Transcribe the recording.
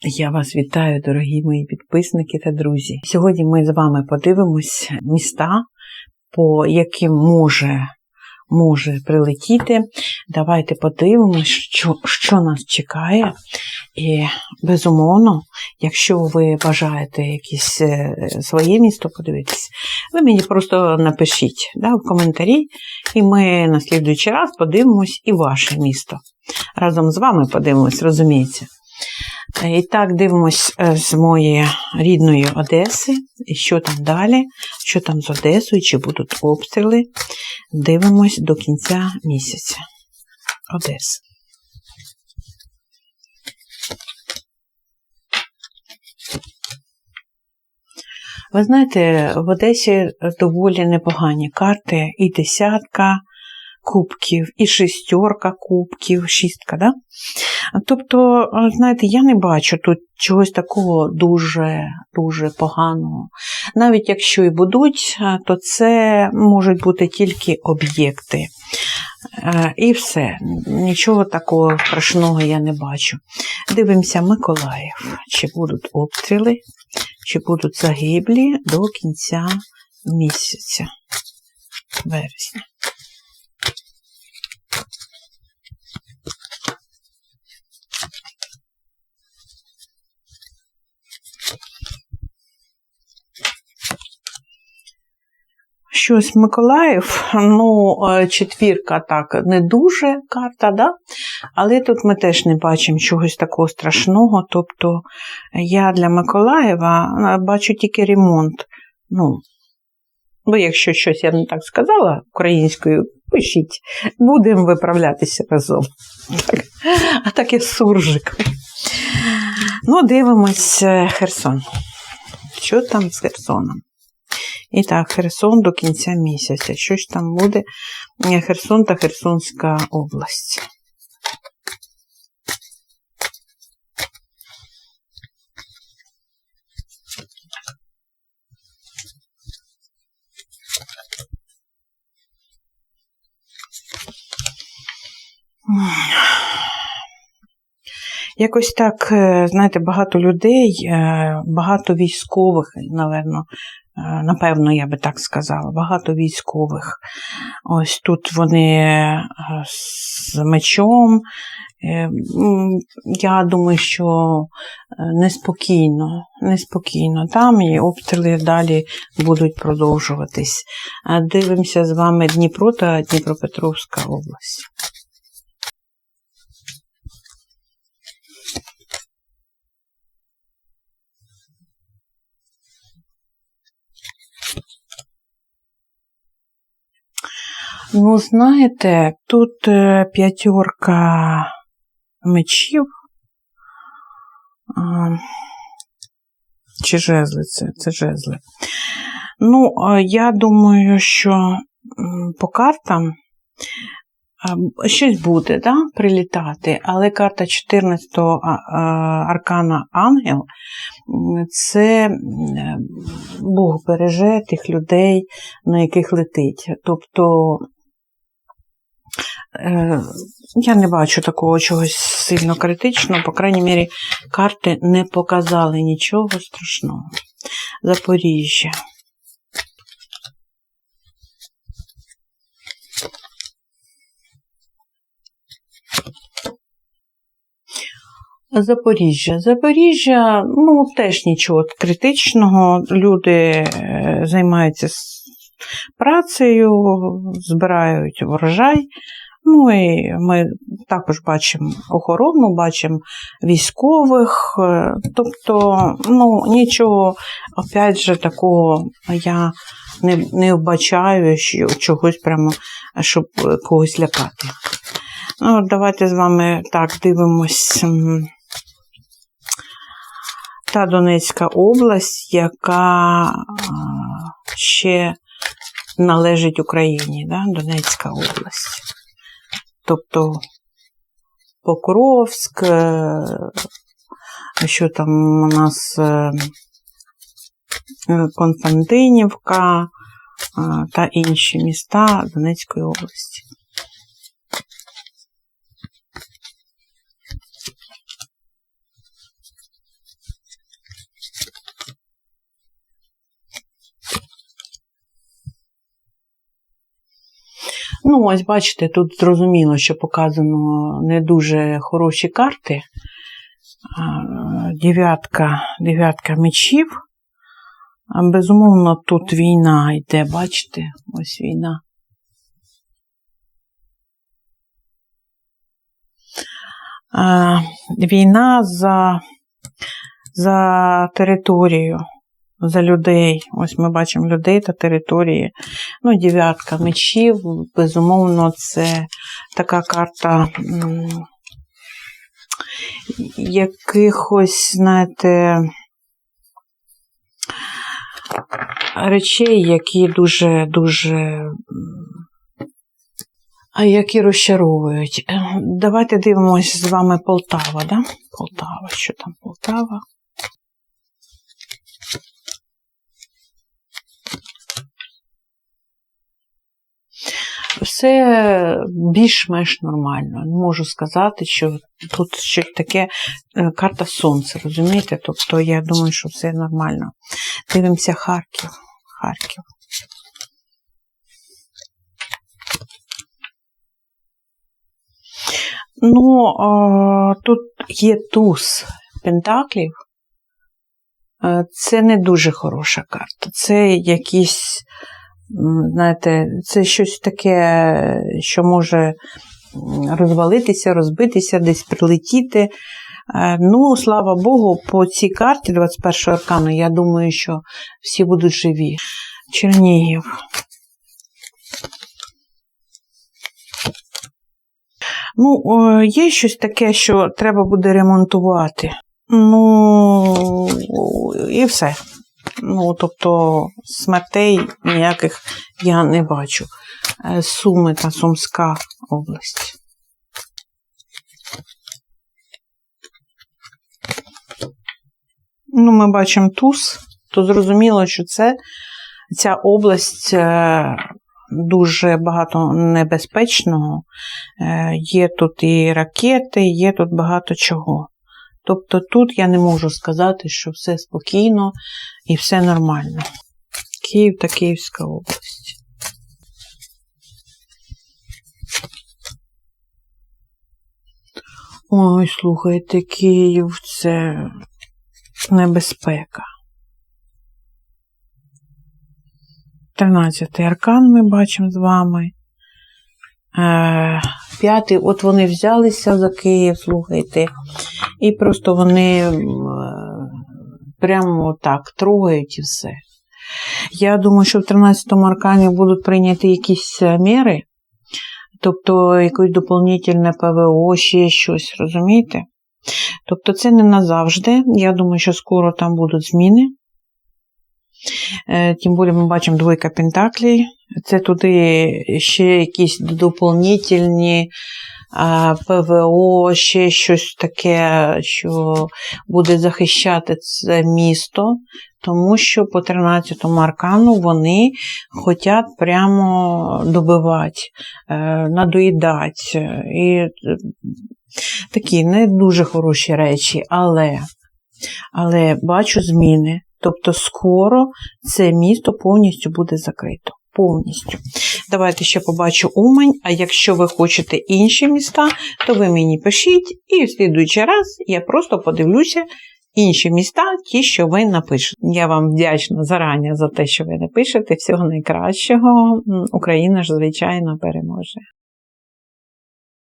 Я вас вітаю, дорогі мої підписники та друзі. Сьогодні ми з вами подивимось міста, по яким може, може прилетіти. Давайте подивимось, що, що нас чекає. І, безумовно, якщо ви бажаєте якесь е, своє місто подивитись, ви мені просто напишіть да, в коментарі, і ми на слідуючий раз подивимось і ваше місто. Разом з вами подивимось, розумієте. І так, дивимось е, з моєї рідної Одеси, і що там далі, що там з Одесою, чи будуть обстріли. Дивимось до кінця місяця. Одеса. Ви знаєте, в Одесі доволі непогані карти, і десятка кубків, і шестерка кубків, шістка, да? Тобто, знаєте, я не бачу тут чогось такого дуже дуже поганого. Навіть якщо і будуть, то це можуть бути тільки об'єкти. І все, нічого такого страшного я не бачу. Дивимося Миколаїв, чи будуть обстріли, чи будуть загиблі до кінця місяця вересня. Щось Миколаїв, ну, четвірка так не дуже карта, да? але тут ми теж не бачимо чогось такого страшного. Тобто я для Миколаєва бачу тільки ремонт. Ну, бо якщо щось я не так сказала українською, пишіть, будемо виправлятися разом. Так. А так я суржик. Ну, дивимось Херсон. Що там з Херсоном? І так, Херсон до кінця місяця. Що ж там буде? Херсон та Херсонська область. Якось так, знаєте, багато людей, багато військових, напевно, Е, напевно, я би так сказала, багато військових. Ось тут вони е, з мечом. Е, я думаю, що неспокійно, неспокійно там і обстріли далі будуть продовжуватись. Дивимося з вами Дніпро та Дніпропетровська область. Ну, знаєте, тут е, п'ятерка мечів. Чи жезли це? Це жезли. Ну, я думаю, що по картам щось буде да, прилітати, але карта 14-го аркана Ангел це Бог береже тих людей, на яких летить. Тобто я не бачу такого чогось сильно критичного, по крайній мірі, карти не показали нічого страшного. Запоріжжя. Запоріжжя. Запоріжжя, ну, теж нічого критичного. Люди е, займаються працею, збирають врожай. Ну і ми також бачимо охорону, бачимо військових. Е, тобто, ну, нічого, опять же, такого я не не вбачаю, що чогось прямо, щоб когось лякати. Ну, Давайте з вами так дивимось. Та Донецька область, яка ще належить Україні, да? Донецька область. Тобто Покровськ, е, що там у нас е, Константинівка е, та інші міста Донецької області. Ну, ось бачите, тут зрозуміло, що показано не дуже хороші карти. Дев'ятка, дев'ятка мечів. Безумовно, тут війна йде, бачите, ось війна. Війна за, за територію, за людей. Ось ми бачимо людей та території. Ну, дев'ятка мечів, безумовно, це така карта якихось, знаєте, речей, які дуже, дуже. а які розчаровують. Давайте дивимось з вами Полтава, да? Полтава, що там Полтава? Все більш-менш нормально. Не можу сказати, що тут щось таке е, карта сонця, розумієте? Тобто я думаю, що все нормально. Дивимося Харків. Харків. Ну, а, тут є туз пентаклів. Е, Це не дуже хороша карта. Це якісь, знаєте, це щось таке, що може розвалитися, розбитися, десь прилетіти. Е, Ну, слава Богу, по цій карті 21 аркану, я думаю, що всі будуть живі. Чернігів. Ну, є щось таке, що треба буде ремонтувати. Ну, і все. Ну, тобто, смертей ніяких я не бачу. Е, Суми та Сумська область. Ну, ми бачимо туз, то зрозуміло, що це ця область е, дуже багато небезпечного. Е, Є тут і ракети, є тут багато чого. Тобто тут я не можу сказати, що все спокійно і все нормально. Київ та Київська область. Ой, слухайте, Київ це небезпека. Тринадцятий аркан ми бачимо з вами. П'ятий, от вони взялися за Київ, слухайте, і просто вони прямо так трогають і все. Я думаю, що в 13-му аркані будуть прийняті якісь е, міри, тобто якесь доповнительне ПВО, ще щось, розумієте? Тобто це не назавжди. Я думаю, що скоро там будуть зміни. Е, Тим більше ми бачимо двойка пентаклей. Це туди ще якісь доповнительні ПВО, ще щось таке, що буде захищати це місто, тому що по 13-му аркану вони хочуть прямо добивати, е, надоїдати. І е, такі не дуже хороші речі, але, але бачу зміни. Тобто скоро це місто повністю буде закрито. Повністю. Давайте ще побачу Умань, а якщо ви хочете інші міста, то ви мені пишіть, і в слідуючий раз я просто подивлюся інші міста, ті, що ви напишете. Я вам вдячна зарані за те, що ви напишете. Всього найкращого. Україна ж, звичайно, переможе.